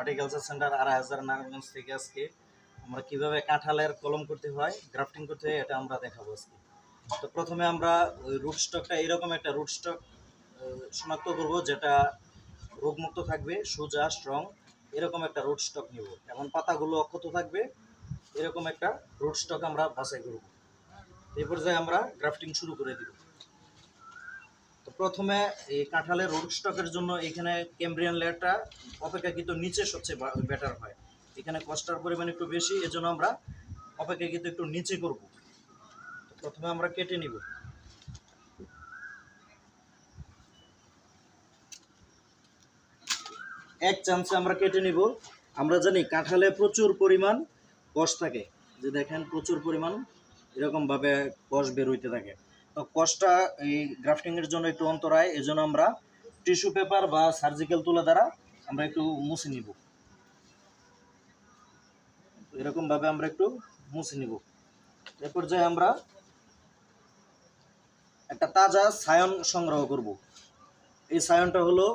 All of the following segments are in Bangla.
হর্টিকালচার সেন্টার আড়াই হাজার নারায়ণগঞ্জ থেকে আজকে আমরা কীভাবে কাঁঠালের কলম করতে হয়, গ্রাফটিং করতে হয়, এটা আমরা দেখাবো আজকে। তো প্রথমে আমরা ওই রুট স্টকটা এরকম একটা রুট স্টক শনাক্ত করব, যেটা রোগমুক্ত থাকবে, সোজা স্ট্রং এরকম একটা রুট স্টক নিব। এখন পাতাগুলো অক্ষত থাকবে, এরকম একটা রুট স্টক আমরা বাছাই করব। এই পর্যায়ে আমরা গ্রাফটিং শুরু করে দিব। প্রথমে এই কাঁঠালের রুট স্টকের জন্য এখানে ক্যাম্ব্রিয়ান লেয়ারটা অপেক্ষাকৃত নিচে সবচেয়ে বেটার হয়। এখানে কস্টার পরিমাণ একটু বেশি, এজন্য আমরা অপেক্ষাকৃত একটু নিচে করব। প্রথমে আমরা কেটে নিব। এক চামচে আমরা কেটে নিব। আমরা জানি কাঁঠালে প্রচুর পরিমাণ কষ থাকে। যে দেখেন, প্রচুর পরিমাণ এরকমভাবে কষ বের হইতে থাকে। তো কষটা এই গ্রাফটিংয়ের জন্য একটু অন্তরায় এই জন্য আমরা টিস্যু পেপার বা সার্জিক্যাল তুলা দ্বারা আমরা একটু মুছে নিব। এরকমভাবে আমরা একটু মুছে নিব। এ পর্যায়ে আমরা একটা তাজা সায়ন সংগ্রহ করব। এই সায়নটা হলো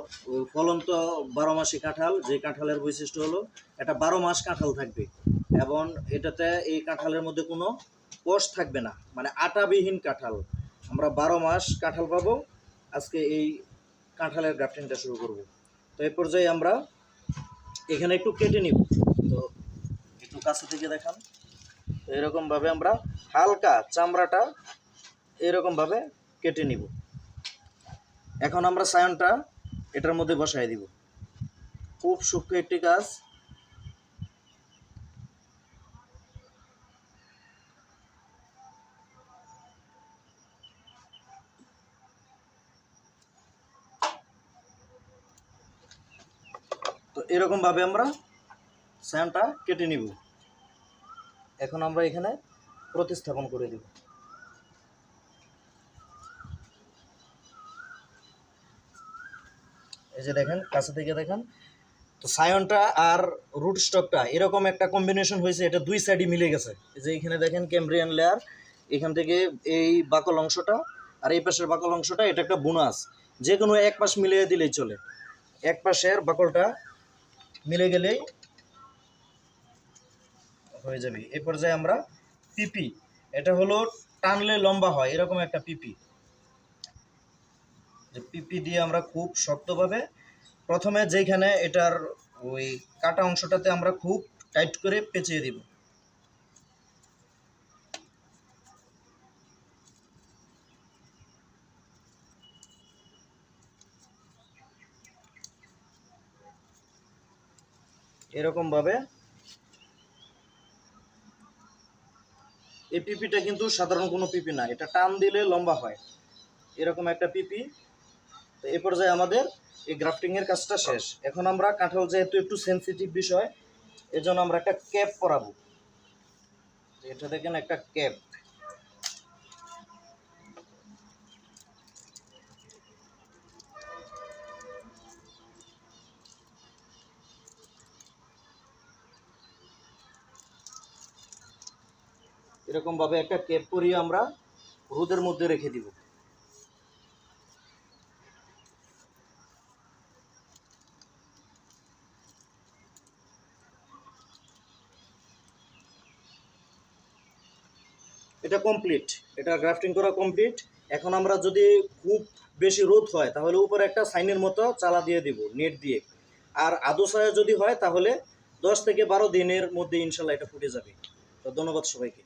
ফলন্ত বারো মাসি কাঁঠাল, যে কাঁঠালের বৈশিষ্ট্য হলো এটা বারো মাস কাঁঠাল থাকবে এবং এটাতে এই কাঁঠালের মধ্যে কোনো কোষ থাকবে না মানে আটাবিহীন কাঁঠাল। আমরা বারো মাস কাঁঠাল পাবো। আজকে এই কাঁঠালের গ্রাফটিংটা শুরু করব। তো এই পর্যায়ে আমরা এখানে একটু কেটে নিব। তো একটু কাছে থেকে দেখান। তো এরকমভাবে আমরা হালকা চামড়াটা এরকমভাবে কেটে নিব। এখন আমরা সায়নটা এটার মধ্যে বসাই দিব। খুব সূক্ষ্ম একটি কাজ। তো এরকম ভাবে আমরা সায়নটা কেটে নিব। এখন আমরা এখানে প্রতিস্থাপন করে দিব। এই যে দেখেন, কাছে থেকে দেখেন, তো সায়নটা আর রুট স্টকটা এরকম একটা কম্বিনেশন হয়েছে, এটা দুই সাইডই মিলে গেছে। যে এখানে দেখেন ক্যাম্ব্রিয়ান লেয়ার এখান থেকে এই বাকল অংশটা আর এই পাশের বাকল অংশটা, এটা একটা বোনাস যে কোনো এক পাশ মিলিয়ে দিলেই চলে। এক পাশের বাকলটা মিলে গেলেই হয়ে যাবে। এই পর্যায়ে আমরা পিপি, এটা হলো টানলে লম্বা হয়, এরকম একটা পিপি। পিপি দিয়ে আমরা খুব শক্তভাবে প্রথমে যেখানে এটার ওই কাটা অংশটাতে আমরা খুব টাইট করে পেঁচিয়ে দিব। এরকম ভাবে এই পিপিটা কিন্তু সাধারণ কোনো পিপি না, এটা টান দিলে লম্বা হয়। এরকম একটা পিপি। তো এ পর্যায়ে আমাদের এই গ্রাফটিংয়ের কাজটা শেষ। এখন আমরা কাঁঠাল যেহেতু একটু সেনসিটিভ বিষয়, এজন্য আমরা একটা ক্যাপ পরাবো। এটা দেখেন একটা ক্যাপ। এরকম ভাবে একটা ক্যাপ পরিয়ে আমরা রোদের মধ্যে রেখে দিব। এটা কমপ্লিট এটা গ্রাফটিং করা কমপ্লিট এখন আমরা যদি খুব বেশি রোদ হয়, তাহলে উপরে একটা সাইনের মতো চালা দিয়ে দিব, নেট দিয়ে। আর আদো ছায়া যদি হয়, তাহলে দশ থেকে বারো দিনের মধ্যে ইনশাল্লাহ এটা ফুটে যাবে। তো ধন্যবাদ সবাইকে।